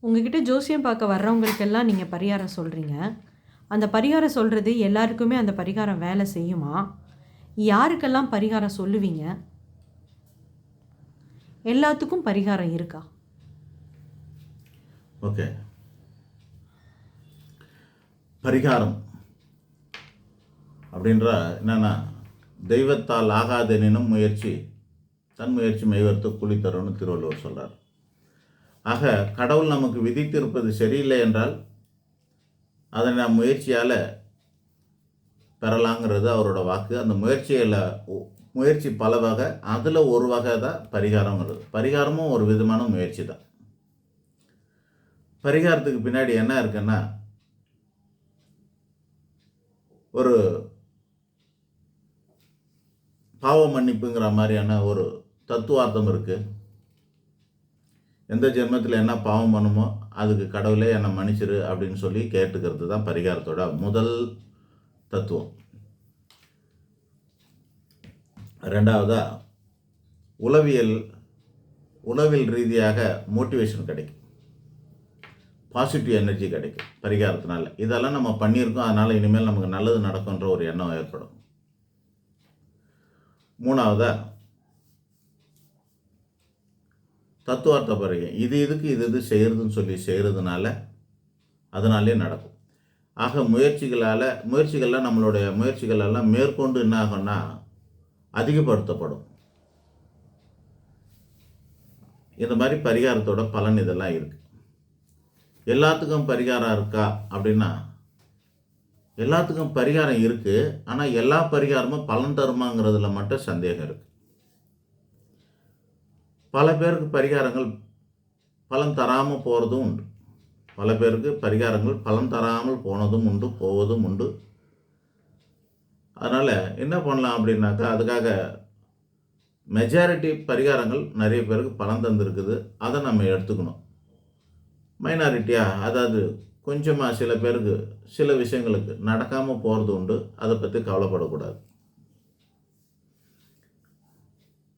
உங்ககிட்ட ஜோசியம் பார்க்க வர்றவங்களுக்கெல்லாம் நீங்கள் பரிகாரம் சொல்கிறீங்க அந்த பரிகாரம் சொல்கிறது எல்லாருக்குமே அந்த பரிகாரம் வேலை செய்யுமா? யாருக்கெல்லாம் பரிகாரம் சொல்லுவீங்க? எல்லாத்துக்கும் பரிகாரம் இருக்கா? ஓகே. பரிகாரம் அப்படின்ற என்னன்னா தெய்வத்தால் ஆகாதெனினும் முயற்சி தன் முயற்சி மெய்வர்த்து குழி தரும்னு திருவள்ளுவர் சொல்கிறார் ஆக கடவுள் நமக்கு விதித்திருப்பது சரியில்லை என்றால் அதை நாம் முயற்சியால் பெறலாங்கிறது அவரோட வாக்கு. அந்த முயற்சியில் முயற்சி பல வகை அதில் ஒரு வகை தான் பரிகாரங்கிறது பரிகாரமும் ஒரு விதமான முயற்சி தான். பரிகாரத்துக்கு பின்னாடி என்ன இருக்குன்னா ஒரு பாவ மன்னிப்புங்கிற மாதிரியான ஒரு தத்துவார்த்தம் இருக்குது எந்த ஜென்மத்தில் என்ன பாவம் பண்ணுமோ அதுக்கு கடவுளே என்னை மன்னிச்சிரு அப்படின்னு சொல்லி கேட்டுக்கிறது தான் பரிகாரத்தோட முதல் தத்துவம். ரெண்டாவதா உளவியல் உளவியல் ரீதியாக மோட்டிவேஷன் கிடைக்கும். பாசிட்டிவ் எனர்ஜி கிடைக்கும் பரிகாரத்தினால. இதெல்லாம் நம்ம பண்ணியிருக்கோம் அதனால் இனிமேல் நமக்கு நல்லது நடக்குன்ற ஒரு எண்ணம் ஏற்படும். மூணாவதாக தத்துவார்த்த பரிகை இது இதுக்கு இது இது செய்கிறதுன்னு சொல்லி செய்கிறதுனால அதனாலே நடக்கும். ஆக முயற்சிகளால் முயற்சிகள்லாம் நம்மளுடைய முயற்சிகள் எல்லாம் மேற்கொண்டு என்ன ஆகும்னா அதிகப்படுத்தப்படும். இந்த மாதிரி பரிகாரத்தோட பலன் இதெல்லாம் இருக்குது எல்லாத்துக்கும் பரிகாரம் இருக்கா அப்படின்னா எல்லாத்துக்கும் பரிகாரம் இருக்குது ஆனால் எல்லா பரிகாரமும் பலன் தருமாங்கிறதுல மட்டும் சந்தேகம் இருக்குது பல பேருக்கு பரிகாரங்கள் பலன் தராமல் போகிறதும் உண்டு. பல பேருக்கு பரிகாரங்கள் பலன் தராமல் போனதும் உண்டு போவதும் உண்டு. அதனால் என்ன பண்ணலாம் அப்படின்னாக்கா அதுக்காக மெஜாரிட்டி பரிகாரங்கள் நிறைய பேருக்கு பலன் தந்திருக்குது. அதை நம்ம எடுத்துக்கணும். மைனாரிட்டியாக அதாவது கொஞ்சமாக சில பேருக்கு சில விஷயங்களுக்கு நடக்காமல் போகிறது உண்டு. அதை பற்றி கவலைப்படக்கூடாது.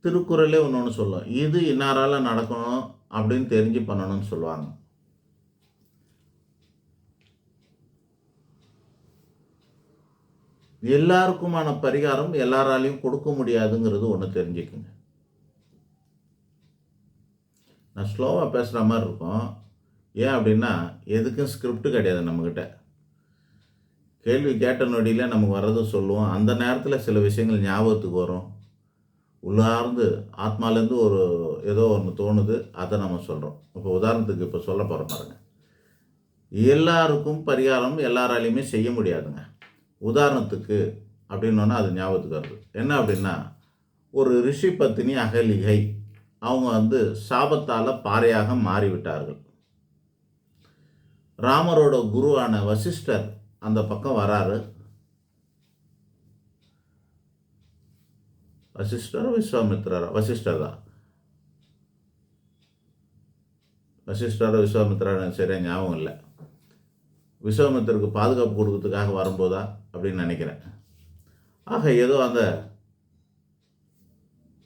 திருக்குறளே ஒன்று ஒன்று சொல்லும். இது இன்னாரால் நடக்கணும் அப்படின்னு தெரிஞ்சு பண்ணணும்னு சொல்லுவாங்க. எல்லாருக்குமான பரிகாரம் எல்லாராலையும் கொடுக்க முடியாதுங்கிறது ஒன்று தெரிஞ்சுக்குங்க. நான் ஸ்லோவாக பேசுகிற மாதிரி இருக்கும். ஏன் அப்படின்னா எதுக்கும் ஸ்கிரிப்ட் கிடையாது நம்மக்கிட்ட கேள்வி கேட்ட நொடியில் நமக்கு வர்றதை சொல்லுவோம். அந்த நேரத்தில் சில விஷயங்கள் ஞாபகத்துக்கு வரும். உள்ளார்ந்து ஆத்மாலேருந்து ஒரு ஏதோ ஒன்று தோணுது அதை நம்ம சொல்கிறோம் இப்போ உதாரணத்துக்கு இப்போ சொல்ல போகிற பாருங்க. எல்லாருக்கும் பரிகாரம் எல்லாராலையுமே செய்ய முடியாதுங்க. உதாரணத்துக்கு அப்படின்னோன்னா அது ஞாபகத்துக்கு வருது. என்ன அப்படின்னா ஒரு ரிஷி பத்தினி அகலிகை அவங்க வந்து சாபத்தால் பாறையாக மாறிவிட்டார்கள். ராமரோட குருவான வசிஷ்டர் அந்த பக்கம் வராரு. வசிஷ்டரா விஸ்வாமித்ரரா வசிஷ்டர் வசிஷ்டரா விஸ்வாமித்ரா எனக்கு சரியாக ஞாபகம் இல்லை விஸ்வாமித்தருக்கு பாதுகாப்பு கொடுக்கறதுக்காக வரும்போதா அப்படின்னு நினைக்கிறேன். ஆக ஏதோ அந்த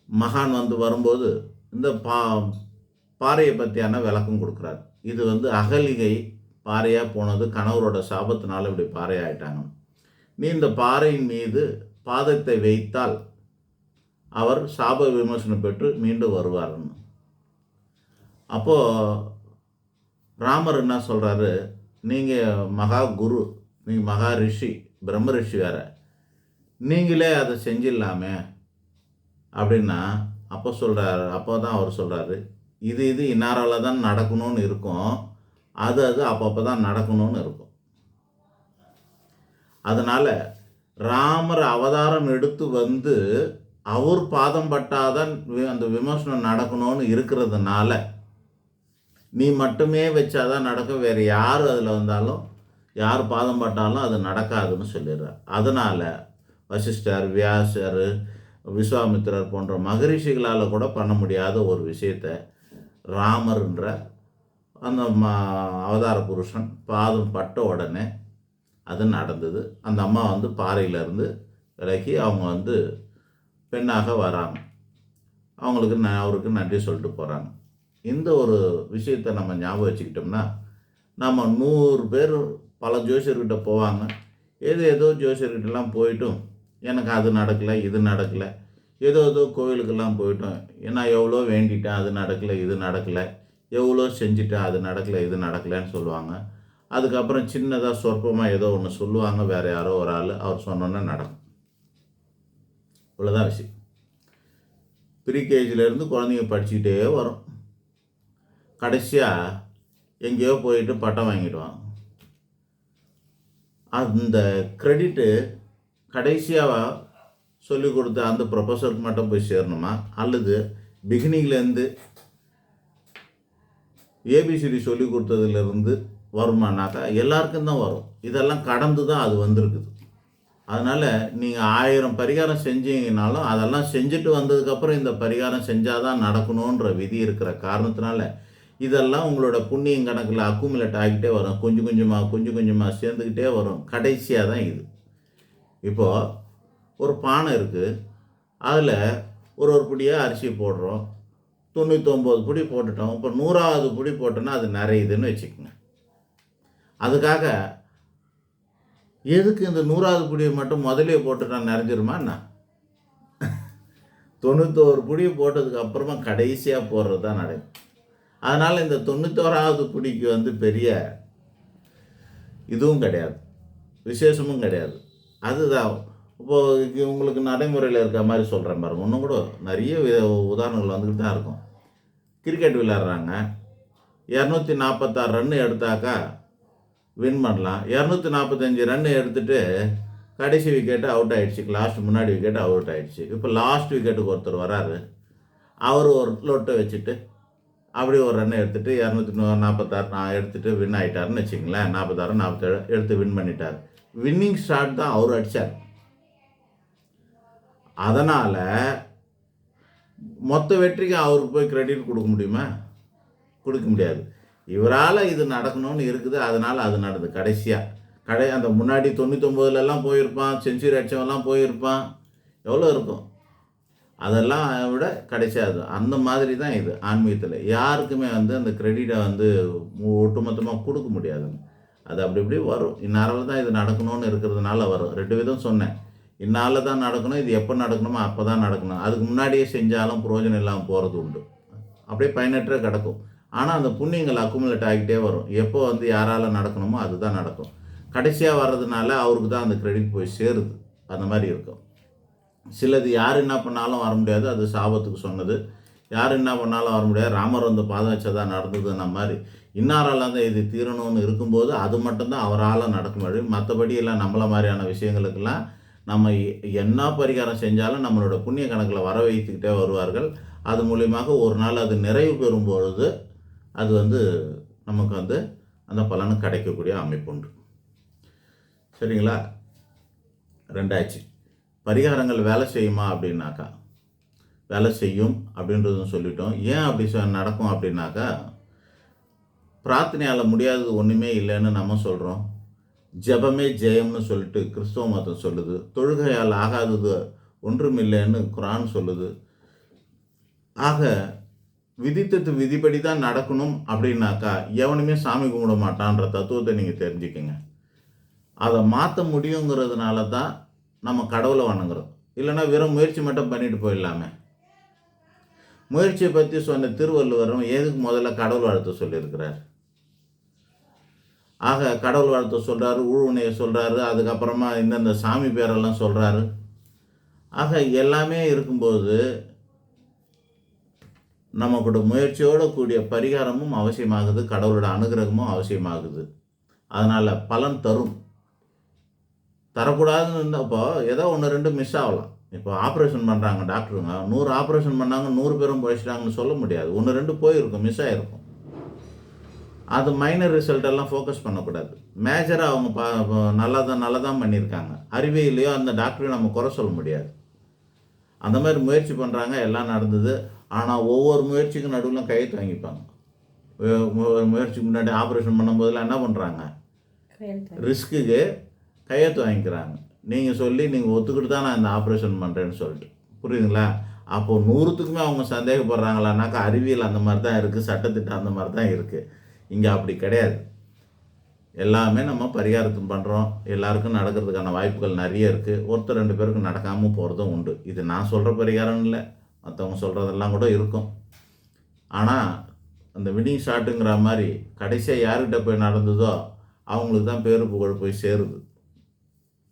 மகான் வந்து வரும்போது இந்த பா பாறையை பற்றியான விளக்கம் கொடுக்குறாரு. இது வந்து அகலிகை பாறையாக போனது கணவரோட சாபத்தினால இப்படி பாறையாயிட்டாங்க நீ இந்த பாறையின் மீது பாதத்தை வைத்தால் அவர் சாப விமர்சனம் பெற்று மீண்டும் வருவார்னு. அப்போது ராமர் என்ன சொல்கிறாரு நீங்கள் மகா குரு நீங்கள் மகா ரிஷி பிரம்ம ரிஷி வேற. நீங்களே அதை செஞ்சிடலாமே. அப்படின்னா அப்போ சொல்கிறாரு அப்போ தான் அவர் சொல்கிறாரு இது இது இன்னாரால் தான் நடக்கணும்னு இருக்கும். அது அது அப்பப்போ தான் நடக்கணும்னு இருக்கும். அதனால் ராமர் அவதாரம் எடுத்து வந்து அவர் பாதம் பட்டாதான் அந்த விமர்சனம் நடக்கணும்னு இருக்கிறதுனால நீ மட்டுமே வச்சாதான் நடக்கும். வேறு யார் அதில் வந்தாலும் யார் பாதம் பட்டாலும் அது நடக்காதுன்னு சொல்லிடுறார். அதனால் வசிஷ்டர் வியாசர் விஸ்வாமித்திரர் போன்ற மகரிஷிகளால் கூட பண்ண முடியாத ஒரு விஷயத்தை ராமர்ன்ற அந்த மா அவதார புருஷன் பாதம் பட்ட உடனே அது நடந்தது. அந்த அம்மா வந்து பாறையிலேருந்து விலகி அவங்க வந்து பெண்ணாக வராங்க. அவங்களுக்கு ந அவருக்கு நன்றி சொல்லிட்டு போகிறாங்க இந்த ஒரு விஷயத்தை நம்ம ஞாபகம் வச்சுக்கிட்டோம்னா நம்ம நூறு பேர் பல ஜோசியர்கிட்ட போவாங்க. ஏதோ ஏதோ ஜோசியர்கிட்டலாம் போயிட்டும். எனக்கு அது நடக்கலை இது நடக்கலை. ஏதோ ஏதோ கோவிலுக்கெல்லாம் போயிட்டோம். நான் எவ்வளோ வேண்டிட்டேன் அது நடக்கலை இது நடக்கலை. எவ்வளோ செஞ்சுட்டேன் அது நடக்கலை இது நடக்கலைன்னு சொல்லுவாங்க. அதுக்கப்புறம் சின்னதாக சொற்பமாக ஏதோ ஒன்று சொல்லுவாங்க. வேறு யாரோ ஒரு ஆள் அவர் சொன்னோன்னே நடக்கும். இவ்வளோதான் விஷயம். ப்ரீகேஜிலேருந்து குழந்தைங்க படிச்சுக்கிட்டே வரும். கடைசியாக எங்கேயோ போயிட்டு பட்டம் வாங்கிடுவாங்க. அந்த க்ரெடிட்டு கடைசியாக சொல்லி கொடுத்த அந்த ப்ரொஃபஸருக்கு மட்டும் போய் சேரணுமா? அல்லது பிகினிங்லேருந்து ஏபிசிடி சொல்லி கொடுத்ததுலேருந்து வருமானாக்கா எல்லாருக்கும் தான் வரும். இதெல்லாம் கடந்து தான் அது வந்திருக்குது. அதனால் நீங்கள் ஆயிரம் பரிகாரம் செஞ்சீங்கனாலும் அதெல்லாம் செஞ்சுட்டு வந்ததுக்கப்புறம் இந்த பரிகாரம் செஞ்சால் தான் நடக்கணுன்ற விதி இருக்கிற காரணத்தினால இதெல்லாம் உங்களோட புண்ணியம் கணக்கில் அக்குமுலேட் ஆகிட்டே வரும். கொஞ்சம் கொஞ்சமாக கொஞ்சம் கொஞ்சமாக சேர்ந்துக்கிட்டே வரும். கடைசியாக தான் இது. இப்போது ஒரு பானை இருக்குது அதில் ஒரு ஒரு பிடியாக அரிசி போடுறோம். தொண்ணூற்றொம்பது பிடி போட்டுட்டோம். இப்போ நூறாவது பிடி போட்டோன்னா அது நிறையுதுன்னு வச்சுக்கோங்க. அதுக்காக எதுக்கு இந்த நூறாவது புடியை மட்டும் முதலே போட்டுட்டா நிறைஞ்சிருமா என்ன? தொண்ணூத்தோரு பிடி போட்டதுக்கு அப்புறமா கடைசியாக போடுறது தான் நடக்கும் அதனால் இந்த தொண்ணூத்தோராவது புடிக்கு வந்து பெரிய இதுவும் கிடையாது. விசேஷமும் கிடையாது. அதுதான். இப்போது உங்களுக்கு நடைமுறையில் இருக்க மாதிரி சொல்கிறேன் பாருங்க. இன்னும் கூட நிறைய உதாரணங்கள் வந்துக்கிட்டு தான் இருக்கும். கிரிக்கெட் விளையாடுறாங்க. இரநூத்தி நாற்பத்தாறு ரன் எடுத்தாக்கா வின் பண்ணலாம். இரநூத்தி நாற்பத்தஞ்சு ரன் எடுத்துகிட்டு கடைசி விக்கெட்டு அவுட் ஆகிடுச்சு லாஸ்ட் முன்னாடி விக்கெட்டு அவுட் ஆகிடுச்சு இப்போ லாஸ்ட் விக்கெட்டுக்கு ஒருத்தர் வராரு. அவர் ஒரு லொட்டை வச்சுட்டு அப்படி ஒரு ரன் எடுத்துகிட்டு இரநூத்தி நாற்பத்தாறு நான் எடுத்துகிட்டு வின் ஆயிட்டாருன்னு வச்சுங்களேன் நாற்பத்தாறு நாற்பத்தேழு எடுத்து வின் பண்ணிட்டார். வின்னிங் ஷாட் தான் அவர் அடித்தார் அதனால் மொத்த வெற்றிக்கு அவருக்கு போய் கிரெடிட் கொடுக்க முடியுமா? கொடுக்க முடியாது. இவரால் இது நடக்கணும்னு இருக்குது அதனால் அது நடந்தது கடைசியாக கடை அந்த முன்னாடி தொண்ணூத்தொம்போதுலலாம் போயிருப்பான் செஞ்சுரி அடிச்சவன்லாம் போயிருப்பான். எவ்வளோ இருக்கும்? அதெல்லாம் விட கிடைச்சாது அந்த மாதிரி தான் இது ஆன்மீகத்தில். யாருக்குமே வந்து அந்த கிரெடிட்டை வந்து மு- ஒட்டுமொத்தமாக கொடுக்க முடியாதுங்க அது அப்படி இப்படி வரும். இந்நாளில் தான் இது நடக்கணும்னு இருக்கிறதுனால வரும். ரெண்டு விதம் சொன்னேன். இந்நாளில் தான் நடக்கணும் இது எப்போ நடக்கணுமோ அப்போ தான் நடக்கணும். அதுக்கு முன்னாடியே செஞ்சாலும் பிரயோஜனம் இல்லாமல் போகிறது உண்டு. அப்படியே பயனற்ற கிடக்கும். ஆனால் அந்த புண்ணியங்கள் அக்குமுலேட் ஆகிட்டே வரும். எப்போ வந்து யாரால் நடக்கணுமோ அதுதான் நடக்கும். கடைசியாக வர்றதுனால அவருக்கு தான் அந்த கிரெடிட் போய் சேருது. அந்த மாதிரி இருக்கும். சிலது யார் என்ன பண்ணாலும் வர முடியாது. அது சாபத்துக்கு சொன்னது. யார் என்ன பண்ணாலும் வர முடியாது. ராமர் வந்து பாதம் வச்சதா நடந்ததுன்ன மாதிரி இன்னாரால் தான் இது தீரணும்னு இருக்கும்போது அது மட்டும்தான் அவரால் நடக்க முடியும். மற்றபடி எல்லாம் நம்மள மாதிரியான விஷயங்களுக்கெல்லாம் நம்ம என்ன பரிகாரம் செஞ்சாலும் நம்மளோட புண்ணிய கணக்கில் வர வைத்துக்கிட்டே வருவார்கள். அது மூலியமாக ஒரு நாள் அது நிறைவு பெறும் பொழுது அது வந்து நமக்கு வந்து அந்த பலன் கிடைக்கக்கூடிய அமைப்பு உண்டு சரிங்களா? ரெண்டாச்சு பரிகாரங்கள் வேலை செய்யுமா அப்படின்னாக்கா வேலை செய்யும் அப்படின்றதும் சொல்லிட்டோம். ஏன் அப்படி நடக்கும் அப்படின்னாக்கா பிரார்த்தனையால் முடியாதது ஒன்றுமே இல்லைன்னு நம்ம சொல்கிறோம் ஜெபமே ஜெயம்னு சொல்லிட்டு கிறிஸ்தவ மதம் சொல்லுது. தொழுகையால் ஆகாதது ஒன்றுமில்லைன்னு குரான் சொல்லுது. ஆக விதித்தது விதிப்படி தான் நடக்கணும் அப்படின்னாக்கா எவனுமே சாமி கும்பிட மாட்டான்ற தத்துவத்தை நீங்கள் தெரிஞ்சுக்கங்க. அதை மாற்ற முடியுங்கிறதுனால தான் நம்ம கடவுளை வணங்குறோம். இல்லைன்னா வெறும் முயற்சி மட்டும் பண்ணிட்டு போயிடலாமே. முயற்சியை பற்றி சொன்ன திருவள்ளுவரும் எதுக்கு முதல்ல கடவுள் வாழ்த்து சொல்லியிருக்கிறார்? ஆக கடவுள் வாழ்த்து சொல்கிறாரு ஊழ்வுனையை சொல்கிறாரு அதுக்கப்புறமா இந்தந்த சாமி பேரெல்லாம் சொல்கிறாரு ஆக எல்லாமே இருக்கும்போது நம்மளோட முயற்சியோடு கூடிய பரிகாரமும் அவசியமாகுது கடவுளோட அனுகிரகமும் அவசியமாகுது. அதனால் பலன் தரும். தரக்கூடாதுன்னு இருந்தப்போ ஏதோ ஒன்று ரெண்டு மிஸ் ஆகலாம். இப்போ ஆப்ரேஷன் பண்ணுறாங்க டாக்டருங்க நூறு ஆப்ரேஷன் பண்ணாங்க நூறு பேரும் போயிச்சிட்டாங்கன்னு சொல்ல முடியாது. ஒன்று ரெண்டு போயிருக்கும் மிஸ் ஆகிருக்கும் அது மைனர் ரிசல்ட் எல்லாம் ஃபோக்கஸ் பண்ணக்கூடாது. மேஜராக அவங்க பா பா- நல்லா தான் நல்லா தான் பண்ணியிருக்காங்க அறிவியலையோ அந்த டாக்டரையும் நம்ம குறை சொல்ல முடியாது. அந்த மாதிரி முயற்சி பண்ணுறாங்க எல்லாம் நடந்தது. ஆனால் ஒவ்வொரு முயற்சிக்கும் நடுவில் கையெழுத்து வாங்கிப்பாங்க ஒரு முயற்சிக்கு முன்னாடி ஆப்ரேஷன் பண்ணும்போதெல்லாம் என்ன பண்ணுறாங்க ரிஸ்க்குக்கு கையெழுத்து வாங்கிக்கிறாங்க நீங்கள் சொல்லி நீங்கள் ஒத்துக்கிட்டு தான் நான் இந்த ஆப்ரேஷன் பண்ணுறேன்னு சொல்லிட்டு. புரியுதுங்களா? அப்போ நூறுத்துக்குமே அவங்க சந்தேகப்படுறாங்களானாக்கா அறிவியல் அந்த மாதிரி தான் இருக்குது சட்டத்திட்டம் அந்த மாதிரி தான் இருக்குது இங்கே அப்படி கிடையாது. எல்லாமே நம்ம பரிகாரத்தும் பண்ணுறோம் எல்லாருக்கும் நடக்கிறதுக்கான வாய்ப்புகள் நிறைய இருக்குது ஒருத்தர் ரெண்டு பேருக்கு நடக்காமல் போகிறதும் உண்டு. இது நான் சொல்கிற பரிகாரம் இல்லை. மற்றவங்க சொல்கிறதெல்லாம் கூட இருக்கும். ஆனால் அந்த வினிங் ஷாட்டுங்கிற மாதிரி கடைசியாக யார்கிட்ட போய் நடந்ததோ அவங்களுக்கு தான் பேரு புகழ் போய் சேருது.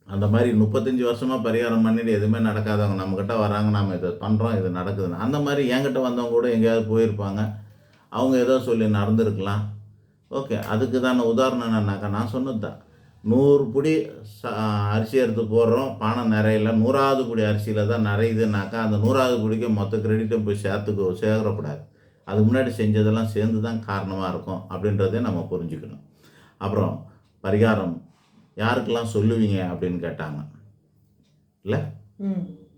அந்த மாதிரி முப்பத்தஞ்சு வருஷமாக பரிகாரம் பண்ணிட்டு எதுவுமே நடக்காதவங்க நம்மக்கிட்ட வராங்க. நாம் இதை பண்ணுறோம் இது நடக்குதுன்னு. அந்த மாதிரி என்கிட்ட வந்தவங்க கூட எங்கேயாவது போயிருப்பாங்க. அவங்க ஏதோ சொல்லி நடந்திருக்கலாம். ஓகே அதுக்கு தான உதாரணம் என்னன்னாக்கா நான் சொன்னது தான் நூறு புடி ச- அரிசி எடுத்து போடுறோம் பானை நிறையில நூறாவது புடி அரிசியில் தான் நிறையுதுனாக்கா அந்த நூறாவது புடிக்கு மொத்த கிரெடிட்டும் போய் சேர்த்துக்கோ சேரக்கூடாது அதுக்கு முன்னாடி செஞ்சதெல்லாம் சேர்ந்து தான் காரணமாக இருக்கும் அப்படின்றதே நம்ம புரிஞ்சுக்கணும். அப்புறம் பரிகாரம் யாருக்கெல்லாம் சொல்லுவீங்க அப்படின்னு கேட்டாங்க. இல்லை?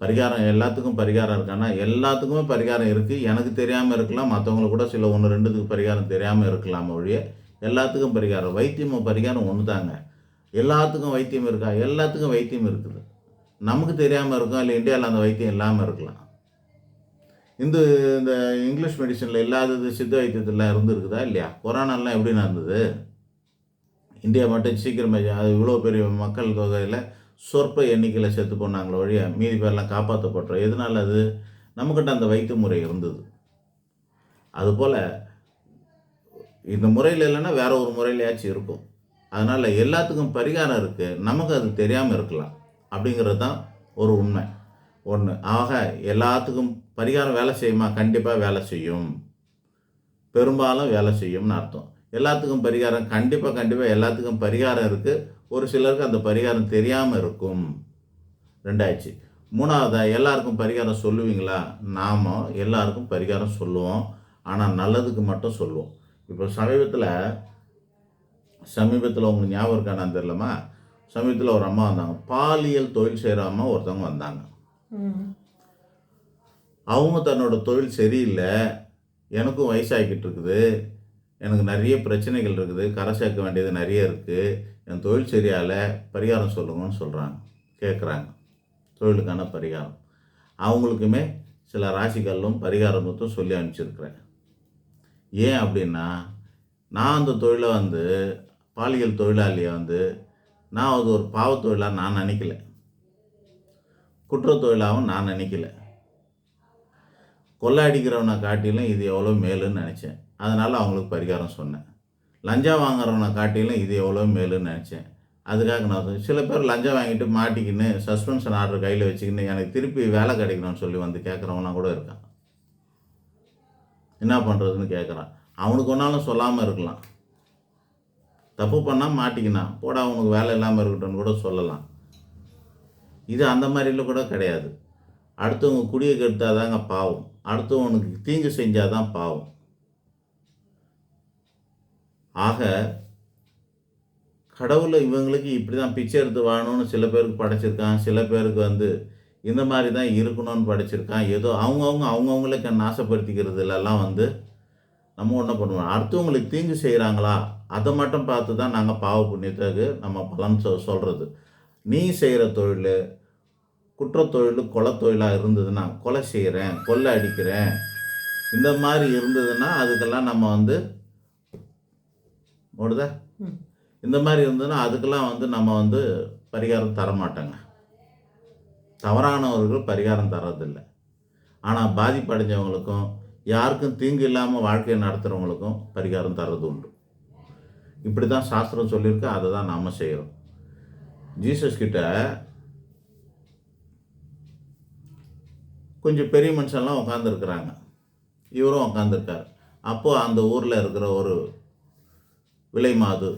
பரிகாரம் எல்லாத்துக்கும் பரிகாரம் இருக்கான்னா எல்லாத்துக்குமே பரிகாரம் இருக்குது எனக்கு தெரியாமல் இருக்கலாம் மற்றவங்களுக்கு கூட சில ஒன்று ரெண்டுத்துக்கு பரிகாரம் தெரியாமல் இருக்கலாம் ஒழிய எல்லாத்துக்கும் பரிகாரம் வைத்தியமும் பரிகாரம் ஒன்று தாங்க எல்லாத்துக்கும் வைத்தியம் இருக்கா? எல்லாத்துக்கும் வைத்தியம் இருக்குது. நமக்கு தெரியாமல் இருக்கும் இல்லை இந்தியாவில் அந்த வைத்தியம் இல்லாமல் இருக்கலாம். இந்த இந்த இங்கிலீஷ் மெடிசனில் இல்லாதது சித்த வைத்தியத்தில் இருந்துருக்குதா இல்லையா? கொரோனாலாம் எப்படி நடந்தது? இந்தியா மட்டும் சீக்கிரமாக அது இவ்வளோ பெரிய மக்கள் தொகையில் சொற்ப எண்ணிக்கையில் செத்து போனாங்களோ வழியாக மீதி பேர்லாம் காப்பாற்றப்பட்டோம் எதனால அது? நம்மக்கிட்ட அந்த வைத்திய முறை இருந்தது. அதுபோல் இந்த முறையில் இல்லைன்னா வேற ஒரு முறையிலையாச்சும் இருக்கும். அதனால் எல்லாத்துக்கும் பரிகாரம் இருக்குது நமக்கு அது தெரியாமல் இருக்கலாம். அப்படிங்கிறது தான் ஒரு உண்மை. ஒன்று ஆக எல்லாத்துக்கும் பரிகாரம் வேலை செய்யுமா? கண்டிப்பாக வேலை செய்யும். பெரும்பாலும் வேலை செய்யும்னு அர்த்தம். எல்லாத்துக்கும் பரிகாரம் கண்டிப்பாக கண்டிப்பாக எல்லாத்துக்கும் பரிகாரம் இருக்குது ஒரு சிலருக்கு அந்த பரிகாரம் தெரியாமல் இருக்கும். ரெண்டாயிடுச்சு. மூணாவதாக எல்லாருக்கும் பரிகாரம் சொல்லுவீங்களா? நாம எல்லாருக்கும் பரிகாரம் சொல்லுவோம். ஆனால் நல்லதுக்கு மட்டும் சொல்லுவோம். இப்போ சமீபத்தில் சமீபத்தில் உங்களுக்கு ஞாபகம் இருக்கானு தெரியலமா சமீபத்தில் ஒரு அம்மா வந்தாங்க. பாலியல் தொழில் செய்கிற அம்மா ஒருத்தவங்க வந்தாங்க. அவங்க தன்னோட தொழில் சரியில்லை. எனக்கும் வயசாகிக்கிட்டு இருக்குது. எனக்கு நிறைய பிரச்சனைகள் இருக்குது. கரை சேர்க்க வேண்டியது நிறைய இருக்குது என் தொழில் சரியால பரிகாரம் சொல்லுங்கன்னு சொல்கிறாங்க கேட்குறாங்க தொழிலுக்கான பரிகாரம். அவங்களுக்குமே சில ராசிக்கல்லும் பரிகாரம் மட்டும் சொல்லி அனுப்பிச்சிருக்கிறேன். ஏன் அப்படின்னா நான் அந்த தொழிலை வந்து பாலியல் தொழிலாளியை வந்து நான் அது ஒரு பாவத்தொழிலாக நான் நினைக்கல. குற்றத்தொழிலாகவும் நான் நினைக்கல. கொள்ளை அடிக்கிறவனை காட்டிலும் இது எவ்வளோ மேலுன்னு நினச்சேன். அதனால் அவங்களுக்கு பரிகாரம் சொன்னேன். லஞ்சம் வாங்குறவனை காட்டிலும் இது எவ்வளோ மேலுன்னு நினச்சேன். அதுக்காக நான் சில பேர் லஞ்சம் வாங்கிட்டு மாட்டிக்கின்னு சஸ்பென்ஷன் ஆர்டர் கையில் வச்சுக்கின்னு எனக்கு திருப்பி வேலை கிடைக்கணும்னு சொல்லி வந்து கேட்குறவங்களாம் கூட இருக்கான். என்ன பண்ணுறதுன்னு கேட்குறான் அவனுக்கு ஒன்றாலும் சொல்லாமல் இருக்கலாம். தப்பு பண்ணால் மாட்டிக்கினான். போடா அவனுக்கு வேலை இல்லாமல் இருக்கட்டும்னு கூட சொல்லலாம். இது அந்த மாதிரில கூட கிடையாது. அடுத்தவங்க குடியை கெடுத்தாதாங்க பாவம். அடுத்தவனுக்கு தீங்கு செஞ்சாதான் பாவம். ஆக கடவுளை இவங்களுக்கு இப்படி தான் பிச்சை எடுத்து வாழணும்னு சில பேருக்கு படைச்சிருக்கான் சில பேருக்கு வந்து இந்த மாதிரி தான் இருக்கணும்னு படைச்சிருக்கான். ஏதோ அவங்கவுங்க அவங்கவுங்களுக்கு நாசப்படுத்திக்கிறதுலலாம் வந்து நம்ம என்ன பண்ணுவோம். அடுத்தவங்களுக்கு தீங்கு செய்கிறாங்களா அதை மட்டும் பார்த்து தான் நாங்கள் பாவ புண்ணியத்துக்கு நம்ம பலன் சொ சொல்கிறது நீ செய்கிற தொழில் குற்றத்தொழில் கொலைத்தொழிலாக இருந்ததுன்னா கொலை செய்கிறேன் கொள்ளை அடிக்கிறேன். இந்த மாதிரி இருந்ததுன்னா அதுக்கெல்லாம் நம்ம வந்து ஓடுதா. இந்த மாதிரி இருந்ததுன்னா அதுக்கெல்லாம் வந்து நம்ம வந்து பரிகாரம் தர மாட்டோங்க தவறானவர்கள் பரிகாரம் தர்றதில்லை. ஆனால் பாதிப்படைஞ்சவங்களுக்கும் யாருக்கும் தீங்கு இல்லாமல் வாழ்க்கையை நடத்துகிறவங்களுக்கும் பரிகாரம் தர்றது உண்டு. இப்படி தான் சாஸ்திரம் சொல்லியிருக்கு அதை தான் நாம் செய்கிறோம் ஜீசஸ் கிட்ட கொஞ்சம் பெரிய மனுஷன்லாம் உட்காந்துருக்குறாங்க இவரும் உட்காந்துருக்கார் அப்போது அந்த ஊரில் இருக்கிற ஒரு விலை மாது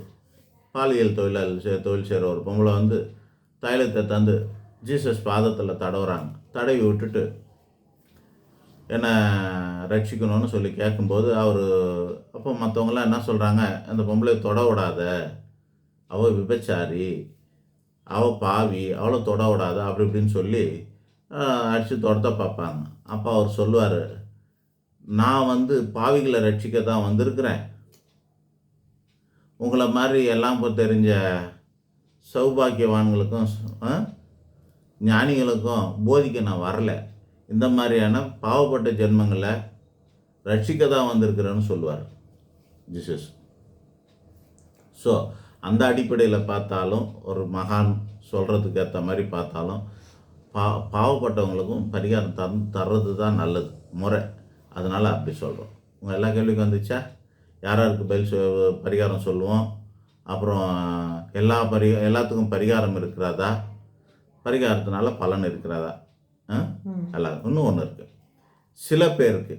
பாலியல் தொழிலாளி தொழில் செய்கிற ஒரு பொம்பளை வந்து தைலத்தை தந்து ஜீசஸ் பாதத்தில் தடவுறாங்க. தடவி விட்டுட்டு என்னை ரட்சிக்கணும்னு சொல்லி கேட்கும்போது அவர் அப்போ மற்றவங்களாம் என்ன சொல்கிறாங்க அந்த பொம்பளை தொட விடாத. அவள் விபச்சாரி. அவள் பாவி. அவளை தொட விடாத. அப்படி இப்படின்னு சொல்லி அடித்து தொடத்த பார்ப்பாங்க. அப்போ அவர் சொல்லுவார் நான் வந்து பாவிகளை ரட்சிக்க தான் வந்திருக்கிறேன். உங்களை மாதிரி எல்லாம் தெரிஞ்ச சௌபாக்கியவான்களுக்கும் ஆ, ஞானிகளுக்கும் போதிக்க நான் வரல. இந்த மாதிரியான பாவப்பட்ட ஜென்மங்களை ரட்சிக்க தான் வந்திருக்கிறேன்னு சொல்லுவார் ஜிசஸ். ஸோ அந்த அடிப்படையில் பார்த்தாலும் ஒரு மகான் சொல்கிறதுக்கு ஏற்ற மாதிரி பார்த்தாலும் பா பாவப்பட்டவங்களுக்கும் பரிகாரம் தந் தர்றது தான் நல்லது முறை. அதனால் அப்படி சொல்கிறோம் உங்கள் எல்லா கேள்விக்கும் வந்துச்சா? யார் யாருக்கு பதில் சொ பரிகாரம் சொல்லுவோம்? அப்புறம் எல்லா பரி எல்லாத்துக்கும் பரிகாரம் இருக்கிறதா? பரிகாரத்தினால பலன் இருக்கிறதா? எல்லாம் இன்னும் ஒன்று இருக்குது சில பேருக்கு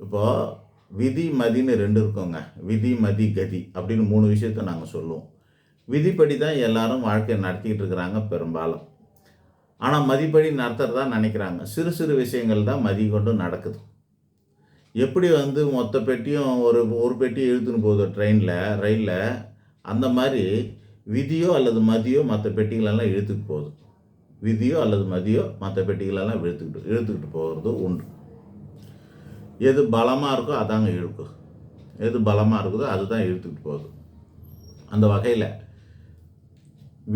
இப்போது விதி மதின்னு ரெண்டு இருக்கோங்க. விதி மதி கதி அப்படின்னு மூணு விஷயத்த நாங்கள் சொல்லுவோம். விதிப்படி தான் எல்லாரும் வாழ்க்கையை நடத்திக்கிட்டு இருக்கிறாங்க பெரும்பாலும். ஆனால் மதிப்படி நடத்துறதா நினைக்கிறாங்க. சிறு சிறு விஷயங்கள் தான் மதி கொண்டு நடக்குது. எப்படி வந்து மொத்த பெட்டியும் ஒரு ஒரு பெட்டி இழுத்துன்னு போகுது ட்ரெயினில் ரயிலில் அந்த மாதிரி விதியோ அல்லது மதியோ மற்ற பெட்டிகளெல்லாம் இழுத்துட்டு போகுது. விதியோ அல்லது மதியோ மற்ற பெட்டிகளெல்லாம் இழுத்துக்கிட்டு இழுத்துக்கிட்டு போகிறது உண்டு. எது பலமாக இருக்கோ அதாங்க இழுக்கும் எது பலமாக இருக்குதோ அதுதான் இழுத்துக்கிட்டு போகுது. அந்த வகையில்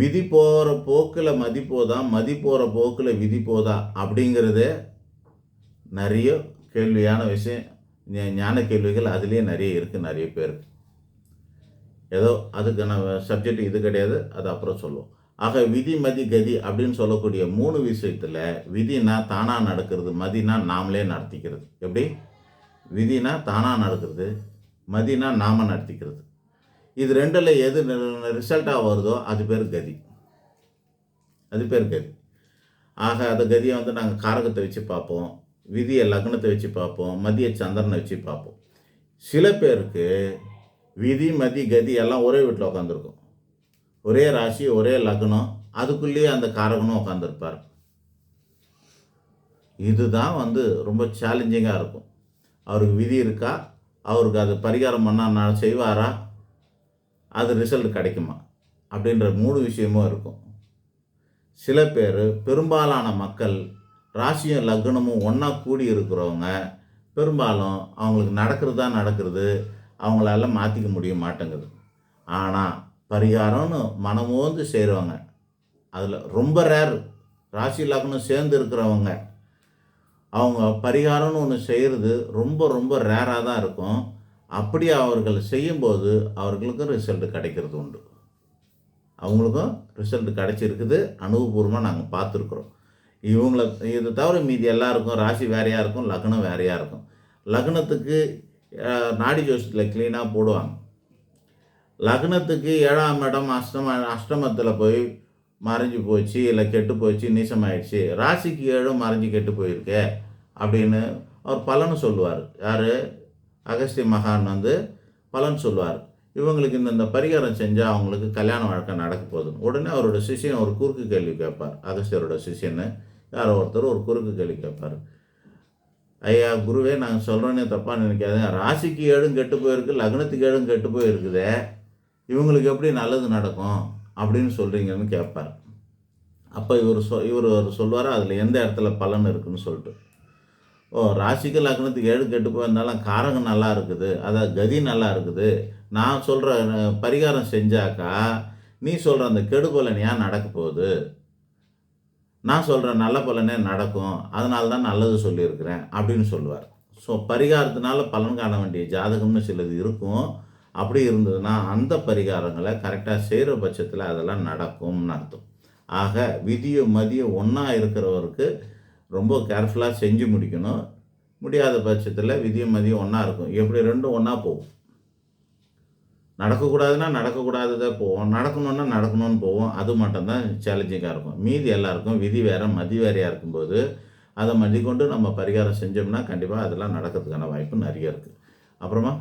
விதி போகிற போக்கில் மதி போதா மதி போகிற போக்கில் விதி போதா அப்படிங்கிறதே நிறைய கேள்வியான விஷயம். ஞான கேள்விகள் அதுலேயே நிறைய இருக்குது நிறைய பேருக்கு. ஏதோ அதுக்கு நம்ம சப்ஜெக்ட் இது கிடையாது அது அப்புறம் சொல்லுவோம். ஆக விதி மதி கதி அப்படின்னு சொல்லக்கூடிய மூணு விஷயத்தில் விதினா தானாக நடக்கிறது மதினா நாமளே நடத்திக்கிறது. எப்படி? விதினா தானாக நடக்கிறது மதினா நாம நடத்திக்கிறது. இது ரெண்டில் எது ரிசல்ட்டாக வருதோ அது பேர் கதி. அது பேர் கதி. ஆக அந்த கதியை வந்து நாங்கள் காரகத்தை வச்சு பார்ப்போம் விதியை லக்னத்தை வச்சு பார்ப்போம் மதிய சந்திரனை வச்சு பார்ப்போம். சில பேருக்கு விதி மதி கதி எல்லாம் ஒரே வீட்டில் உட்காந்துருக்கும் ஒரே ராசி ஒரே லக்னம் அதுக்குள்ளேயே அந்த காரகனும் உட்காந்துருப்பார் இதுதான் வந்து ரொம்ப சேலஞ்சிங்காக இருக்கும். அவருக்கு விதி இருக்கா? அவருக்கு அது பரிகாரம் பண்ணால் நான் செய்வாரா? அது ரிசல்ட் கிடைக்குமா? அப்படின்ற மூணு விஷயமும் இருக்கும். சில பேர் பெரும்பாலான மக்கள் ராசியும் லக்னமும் ஒன்றா கூடி இருக்கிறவங்க பெரும்பாலும் அவங்களுக்கு நடக்கிறது தான் நடக்கிறது அவங்களால மாற்றிக்க முடிய மாட்டேங்குது. ஆனால் பரிகாரம்னு மனமோந்து செய்கிறவங்க அதில் ரொம்ப ரேர் ராசி லக்னம் சேர்ந்து இருக்கிறவங்க. அவங்க பரிகாரம்னு ஒன்று செய்கிறது ரொம்ப ரொம்ப ரேராக தான் இருக்கும். அப்படி அவர்கள் செய்யும்போது அவர்களுக்கும் ரிசல்ட் கிடைக்கிறது உண்டு. அவங்களுக்கும் ரிசல்ட் கிடைச்சிருக்குது. அனுபவபூர்வமாக நாங்கள் பார்த்துருக்குறோம். இவங்கள இதை தவிர மீதி எல்லாருக்கும் ராசி வேறையாக இருக்கும் லக்னம் வேறையாக இருக்கும். லக்னத்துக்கு நாடி ஜோசியத்தில் க்ளீனாக போடுவாங்க. லக்னத்துக்கு ஏழாம் இடம் அஷ்டம அஷ்டமத்தில் போய் மறைஞ்சு போச்சு இல்லை கெட்டு போச்சு நீசமாயிடுச்சு. ராசிக்கு ஏழும் மறைஞ்சு கெட்டு போயிருக்கே அப்படின்னு அவர் பலன் சொல்லுவார். யார்? அகஸ்திய மகான் வந்து பலன் சொல்லுவார். இவங்களுக்கு இந்த இந்த பரிகாரம் செஞ்சால் அவங்களுக்கு கல்யாண வாழ்க்கை நடக்க போதும் உடனே அவரோட சிஷ்யன் ஒரு குறுக்கு கேள்வி கேட்பார். அகஸ்தியரோட சிஷ்யன்னு யாரோ ஒருத்தர் ஒரு குறுக்கு கேள்வி கேட்பார். ஐயா குருவே நாங்கள் சொல்கிறோன்னே தப்பாக நினைக்காதேன் ராசிக்கு ஏழும் கெட்டு போயிருக்கு லக்னத்துக்கு ஏழும் கெட்டு போயிருக்குதே. இவங்களுக்கு எப்படி நல்லது நடக்கும் அப்படின்னு சொல்கிறீங்கன்னு கேட்பார். அப்போ இவர் சொ இவர் சொல்லுவார் அதில் எந்த இடத்துல பலன் இருக்குதுன்னு சொல்லிட்டு. ஓ ராசிக்கு லக்னத்துக்கு ஏழு கெட்டு போயிருந்தாலும் காரகம் நல்லா இருக்குது அதாவது கதி நல்லா இருக்குது. நான் சொல்கிற பரிகாரம் செஞ்சாக்கா நீ சொல்கிற அந்த கெடு பலன் ஏன் நடக்க போகுது. நான் சொல்கிற நல்ல பலனே நடக்கும் அதனால தான் நல்லது சொல்லியிருக்கிறேன் அப்படின்னு சொல்லுவார். ஸோ பரிகாரத்தினால பலன் காண வேண்டிய ஜாதகம்னு சிலது இருக்கும். அப்படி இருந்ததுன்னா அந்த பரிகாரங்களை கரெக்டாக செய்கிற பட்சத்தில் அதெல்லாம் நடக்கும்னு அர்த்தம். ஆக விதியும் மதியம் ஒன்றா இருக்கிறவருக்கு ரொம்ப கேர்ஃபுல்லாக செஞ்சு முடிக்கணும். முடியாத பட்சத்தில் விதியும் மதியம் ஒன்றா இருக்கும். எப்படி ரெண்டும் ஒன்றா போகும்? நடக்கக்கூடாதுன்னா நடக்கக்கூடாததே போவோம். நடக்கணுன்னா நடக்கணும்னு போவோம். அது மட்டும்தான் சேலஞ்சிங்காக இருக்கும். மீதி எல்லாருக்கும் விதி வேறு மதி வேறையாக இருக்கும்போது அதை மதி கொண்டு நம்ம பரிகாரம் செஞ்சோம்னா கண்டிப்பாக அதெல்லாம் நடக்கிறதுக்கான வாய்ப்பு நிறைய இருக்குது அப்புறமா?